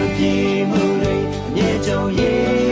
မပြေမှုတွေမြေကြုံရေး